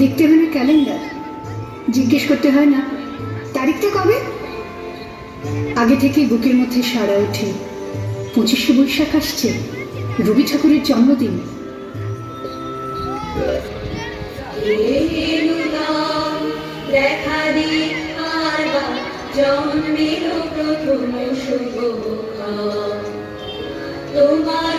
দেখতে হয় না ক্যালেন্ডার। জিজ্ঞেস করতে হয় না, তারিখটা কবে? আগে থেকেই বুকের মধ্যে সারা ওঠে। পঁচিশে বৈশাখ আসছে, রবি ঠাকুরের জন্মদিন। তোমার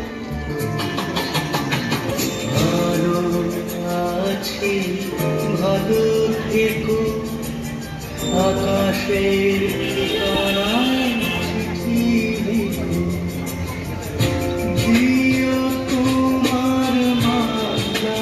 আছি ভালো থেকো আকাশের ঠিকানায় চিঠি লিখো জিও তোমার মালা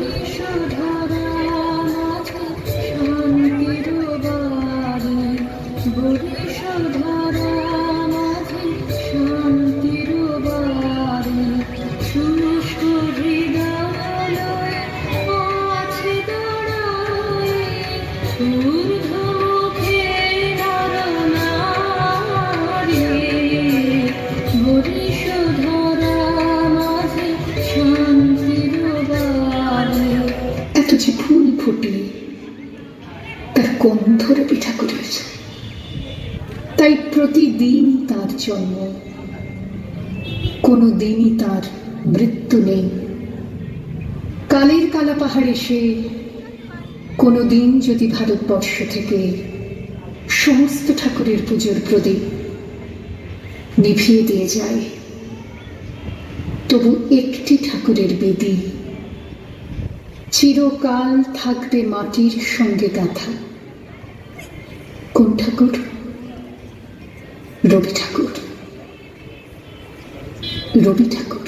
ফুল ফুটে তার গন্ধ রবি ঠাকুরের তাই প্রতিদিন তার জন্ম। কোনো দিনই তার মৃত্যু নেই। কালের কালা পাহাড়ে সে কোনো দিন যদি ভারতবর্ষ থেকে সমস্ত ঠাকুরের পুজোর প্রদীপ নিভিয়ে দিয়ে যায়, তবু একটি ঠাকুরের বেদী চিরকাল থাকবে মাটির সঙ্গে গাথা। কোন ঠাকুর? রবি ঠাকুর। রবি ঠাকুর।